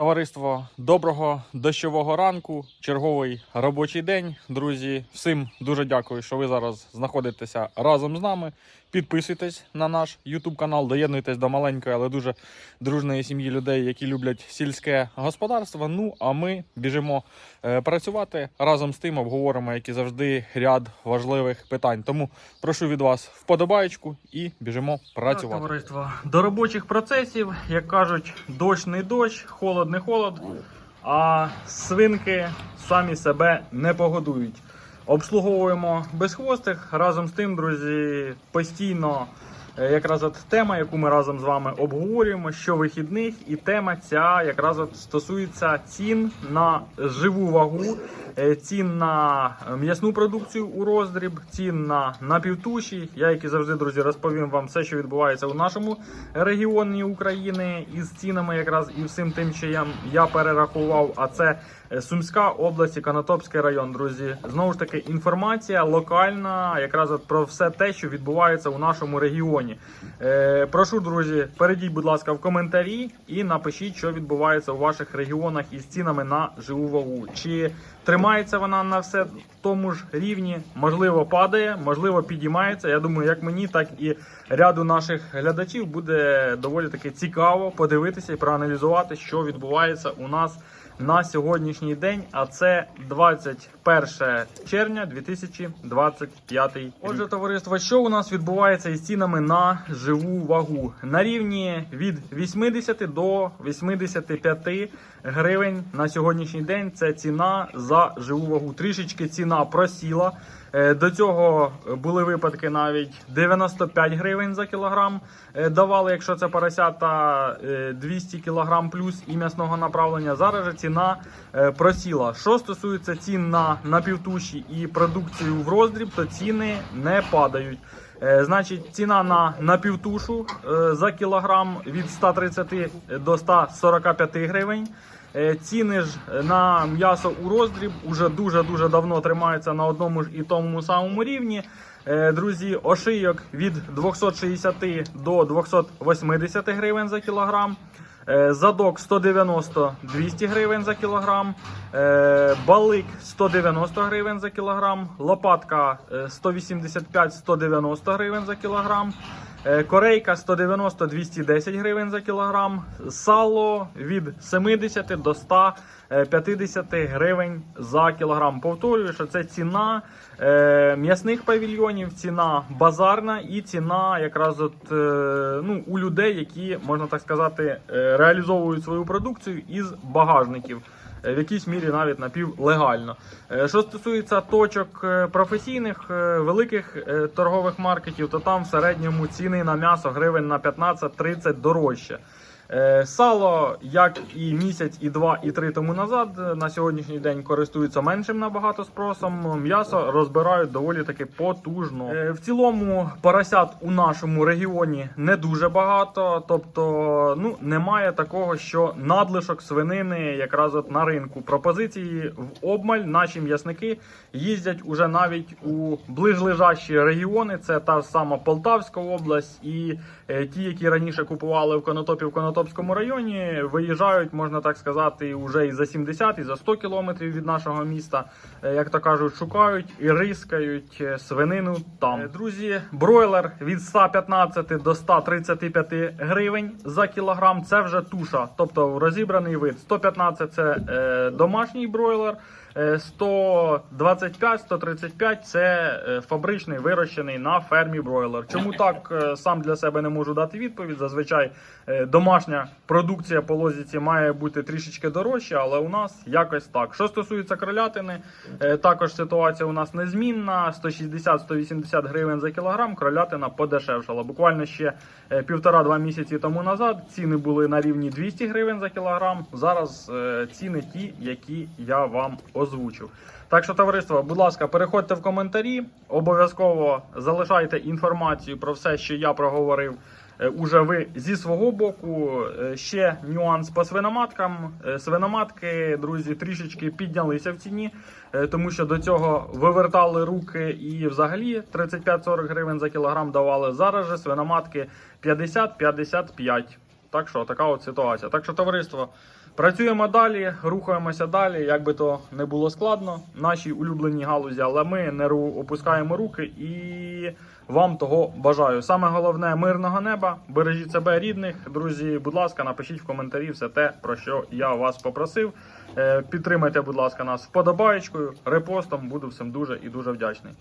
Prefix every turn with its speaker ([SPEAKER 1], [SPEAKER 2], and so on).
[SPEAKER 1] Товариство, доброго дощового ранку, черговий робочий день. Друзі, всім дуже дякую, що ви зараз знаходитеся разом з нами. Підписуйтесь на наш YouTube канал, доєднуйтесь до маленької, але дуже дружної сім'ї людей, які люблять сільське господарство. Ну а ми біжимо е, працювати разом з тим, обговоримо, як і завжди, ряд важливих питань. Тому прошу від вас вподобаєчку і біжимо працювати. Товариство до робочих процесів, як кажуть, дощ не дощ, холод не холод, а свинки самі себе не погодують. Обслуговуємо безхвостих. Разом з тим, друзі, постійно якраз от тема, яку ми разом з вами обговорюємо, щовихідних, і тема ця якраз от стосується цін на живу вагу, е, цін на м'ясну продукцію у роздріб, цін на напівтуші. Я, як і завжди, друзі, розповім вам все, що відбувається у нашому регіоні України із цінами, якраз і всім тим, що я, я перерахував. А це е, Сумська область і Канатопський район, друзі. Знову ж таки, інформація локальна, якраз от про все те, що відбувається у нашому регіоні. Е, прошу, друзі, перейдіть, будь ласка, в коментарі і напишіть, що відбувається у ваших регіонах із цінами на живу вагу. Чи тримається вона на все тому ж рівні? Можливо, падає, можливо, підіймається. Я думаю, як мені, так і ряду наших глядачів буде доволі таки цікаво подивитися і проаналізувати, що відбувається у нас на сьогоднішній день, а це 21 червня 2025 рік. Отже, товариство, що у нас відбувається із цінами на живу вагу? На рівні від 80 до 85 гривень на сьогоднішній день. Це ціна за живу вагу. Трішечки ціна просіла. Е, До цього були випадки навіть 95 гривень за кілограм е, давали, якщо це поросята е, 200 кілограм плюс і м'ясного направлення. Зараз же ціна е, просіла. Що стосується цін на напівтуші і продукцію в роздріб, то ціни не падають. Е, Значить, ціна на напівтушу е, за кілограм від 130 до 145 гривень. Е, Ціни ж на м'ясо у роздріб уже дуже-дуже давно тримаються на одному ж і тому самому рівні. Е, Друзі, ошийок від 260 до 280 гривень за кілограм. Е, Задок 190-200 гривень за кілограм, балик 190 гривень за кілограм, лопатка е, 185-190 гривень за кілограм, корейка 190-210 гривень за кілограм, сало від 70 до 150 гривень за кілограм. Повторюю, що це ціна е, м'ясних павільйонів, ціна базарна і ціна якраз от, е, ну, у людей, які, можна так сказати, е, реалізовують свою продукцію із багажників. В якійсь мірі навіть напівлегально. Е, Що стосується точок е, професійних е, великих торгових маркетів, то там в середньому ціни на м'ясо гривень на 15-30 дорожче. Е, Сало, як і місяць, і два, і три тому назад, е, на сьогоднішній день користуються меншим набагато спросом. М'ясо розбирають доволі таки потужно. Е, В цілому поросят у нашому регіоні не дуже багато, тобто ну немає такого, що надлишок свинини якраз от на ринку. Пропозиції в обмаль наші м'ясники їздять уже навіть у ближлежащі регіони. Це та сама Полтавська область і ті, які раніше купували в Конотопі в Конотопському районі, виїжджають, можна так сказати, вже і за 70, і за 100 кілометрів від нашого міста. Е, Як то кажуть, шукають і рискають е, свинину там. Е, Друзі, бройлер від 115 до 135 гривень за кілограм. Це вже туша, тобто розібраний вид. 115 це е, домашній бройлер. Е, 125-135 це фабричний вирощений на фермі бройлер. Чому так сам для себе не можу дати відповідь? Зазвичай е, домашня продукція по лозіці має бути трішечки дорожча, але у нас якось так. Що стосується кролятини, е, також ситуація у нас незмінна: 160-180 гривень за кілограм. Кролятина подешевшала. Буквально ще е, півтора-два місяці тому назад ціни були на рівні 200 гривень за кілограм. Зараз е, ціни ті, які я вам озвучив. Так що, товариство, будь ласка, переходьте в коментарі. Обов'язково залишайте інформацію про все, що я проговорив. Е, Уже ви зі свого боку. Е, Ще нюанс по свиноматкам. Е, Свиноматки, друзі, трішечки піднялися в ціні, тому що до цього вивертали руки і взагалі 35-40 гривень за кілограм давали. Зараз же свиноматки 50-55. Так що така от ситуація. Так що, товариство, Працюємо далі, рухаємося далі, як би то не було складно. Наші улюблені галузі, але ми не опускаємо руки і вам того бажаю. Саме головне мирного неба. Бережіть себе рідних. Друзі, будь ласка, напишіть в коментарі все те, про що я вас попросив. Е, Підтримайте, будь ласка, нас вподобаєчкою, репостом. Буду всім дуже і дуже вдячний.